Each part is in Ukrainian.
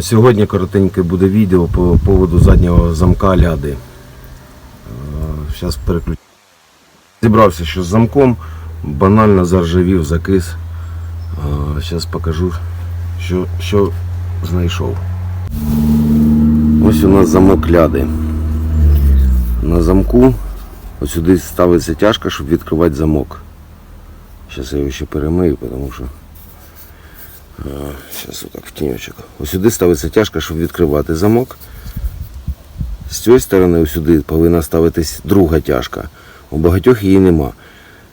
Сьогодні коротеньке буде відео по поводу заднього замка ляди. Зараз переключу. Зібрався що з замком, банально заржавів, закис. Зараз покажу, що, що знайшов. Ось у нас замок ляди. На замку ось сюди ставиться тяжка, щоб відкривати замок. Зараз я його ще перемию, тому що Зараз отак в тіньочок. Ось ставиться тяжка, щоб відкривати замок. З цієї сторони ось сюди повинна ставитись друга тяжка. У багатьох її нема.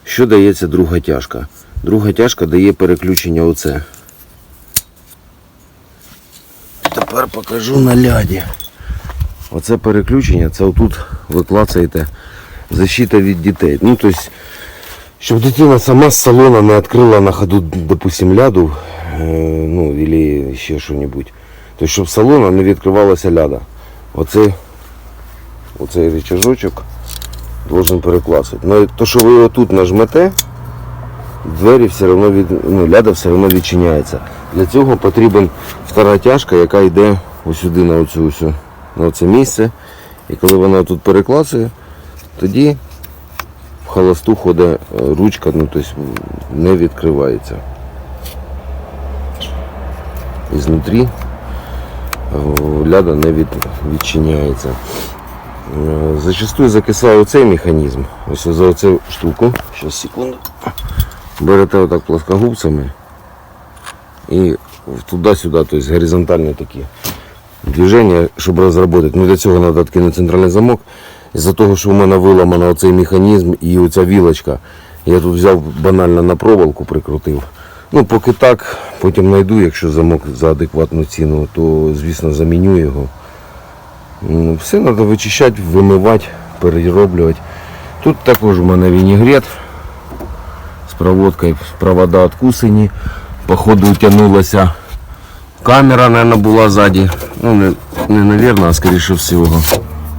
Що дається друга тяжка? Друга тяжка дає переключення оце. Тепер покажу на ляді. Оце переключення, це отут ви клацаєте защита від дітей. Ну, тобто, щоб дитина сама з салона не відкрила на ходу, допустим, ляду, е, ну, или ще що-небудь. Тобто, щоб з салона не відкривалася ляда. Оцей, оцей рычажочок должен перекласувати. Ну, то, що ви отут нажмете, двері все одно від, ну, ляда все одно відчиняється. Для цього потрібен втора тяжка, яка йде ось сюди на оцю, ось, на це місце. І коли вона тут перекласує, тоді в холосту ходить е, ручка, ну тобто не відкривається. І знутрі е, ляда не від, відчиняється. Е, Зачастую закисає оцей механізм. Ось за оцю штуку. Зараз секунду. Берете отак плоскогубцями і туди-сюди, тобто горизонтальні такі движення, щоб розробити. Ну, для цього треба відкинути центральний замок. Із-за того, що в мене виламано оцей механізм і оця вілочка, я тут взяв банально на проволоку прикрутив. Ну, поки так, потім знайду, якщо замок за адекватну ціну, то звісно заміню його. Ну, Все треба вичищати, вимивати, перероблювати. Тут також у мене вінігрет з проводкою, провода откусані. Походу утягнулася камера, мабуть, була ззаді. Ну, не, не наверное, а скоріше всього.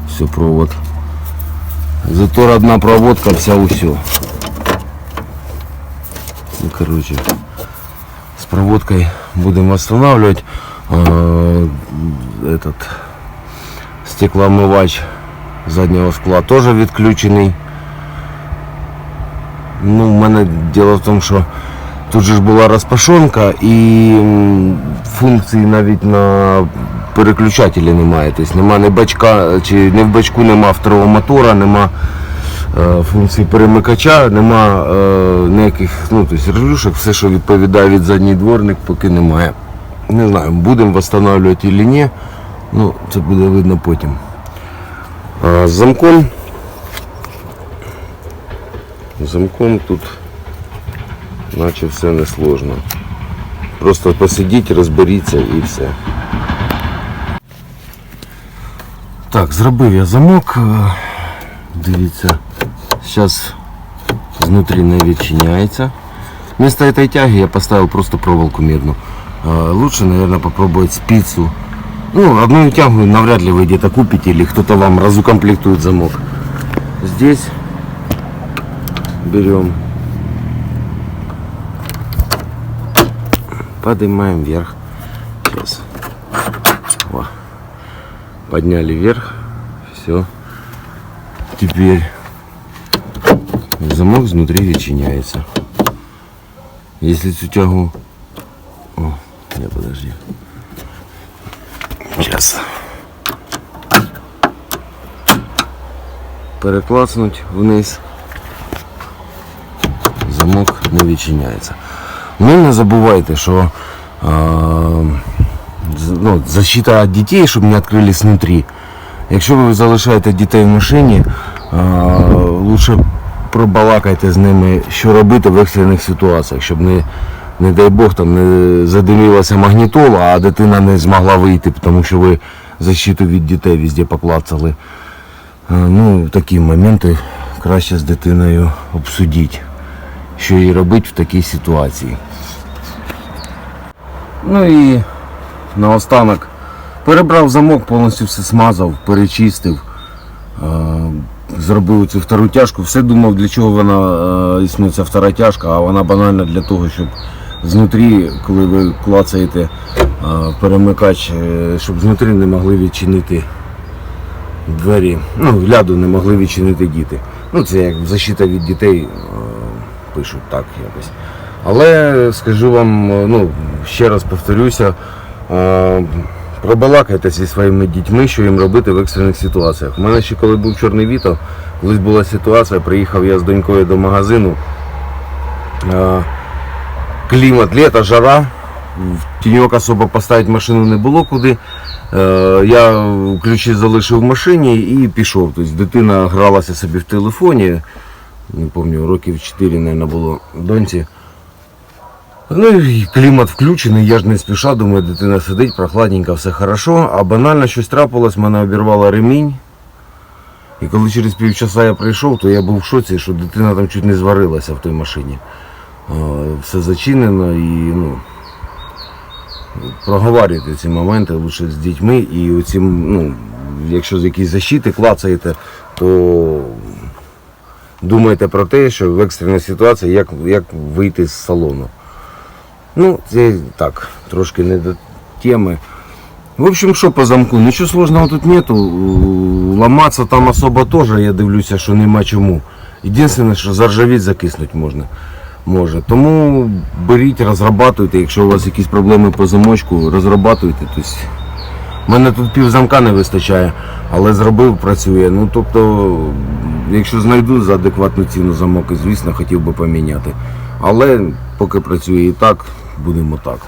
Все, провод. Зато одна проводка вся усё. Ну, короче, с проводкой будем восстанавливать. Э, Этот стеклоомывач заднего скла тоже відключений. Ну, в мене діло в тому, що тут же ж була розпашонка і м, функції навіть на переключателі немає. Тобто нема ні бачка, чи не в бачку нема второго мотора, нема е, функції перемикача, нема е, ніяких ну, тобто релюшок, все, що відповідає від задній дворник, поки немає. Не знаю, будемо встановлювати чи ні. Ну, це буде видно потім. А з замком. Замком тут наче все не сложно. Просто посидіть, розберіться і все. Так, зробив я замок. Е, Дивіться, зараз знутрі не відчиняється. Вместо этой тяги я поставил просто проволоку медную. Э, Лучше, наверное, попробовать спицу. Ну, одну тягу навряд ли вы где-то купите или кто-то вам разукомплектует замок. Здесь берем, поднимаем вверх. Сейчас. Во. Подняли вверх. Все. Теперь замок изнутри відчиняється. Если цю тягу... О, не, подожди. Сейчас. Переклацнуть вниз. Замок не відчиняється. Ну не забувайте, що а, ну, защита від дітей, щоб не відкрились внутрі. Якщо ви залишаєте дітей в машині, а, лучше пробалакайте з ними, що робити в екстрених ситуаціях, щоб не, не дай Бог там не задимілася магнітола, а дитина не змогла вийти, тому що ви защиту від дітей везде поклацали. Ну, такі моменти краще з дитиною обсудіть, що їй робити в такій ситуації. Ну і наостанок перебрав замок, повністю все смазав, перечистив, е, зробив цю втору тяжку. Все думав, для чого вона е, існує ця втора тяжка, а вона банально для того, щоб знутрі, коли ви клацаєте перемикач, е, щоб знутрі не могли відчинити двері, ну, ляду не могли відчинити діти. Ну, це як защита від дітей, е, пишуть так якось. Але скажу вам, е, ну, ще раз повторюся, е, пробалакайте зі своїми дітьми, що їм робити в екстрених ситуаціях. У мене ще коли був чорний віто, колись була ситуація, приїхав я з донькою до магазину. Клімат, літо, жара, в тіньок особо поставити машину не було куди. Е, Я ключі залишив в машині і пішов. Тобто дитина гралася собі в телефоні. Не пам'ятаю, років 4, мабуть, було доньці. Ну і клімат включений, я ж не спіша, думаю, дитина сидить, прохладненько, все хорошо. А банально щось трапилось, мене обірвало ремінь. І коли через півчаса я прийшов, то я був в шоці, що дитина там чуть не зварилася в той машині. Е, Все зачинено і ну, проговорюйте ці моменти лише з дітьми і оцім, ну, якщо з якісь защити клацаєте, то думайте про те, що в екстреній ситуації як, як вийти з салону. Ну, це так, трошки не до теми. В общем, що по замку? Нічого сложного тут нету. Ламатися там особо теж, я дивлюся, що нема чому. Єдине, що заржавіть закиснуть можна. Може. Тому беріть, розрабатуйте, якщо у вас якісь проблеми по замочку, розрабатуйте. В мене тут пів замка не вистачає, але зробив, працює. Ну тобто, якщо знайду за адекватну ціну замок, звісно, хотів би поміняти. Але поки працює і так, будемо так.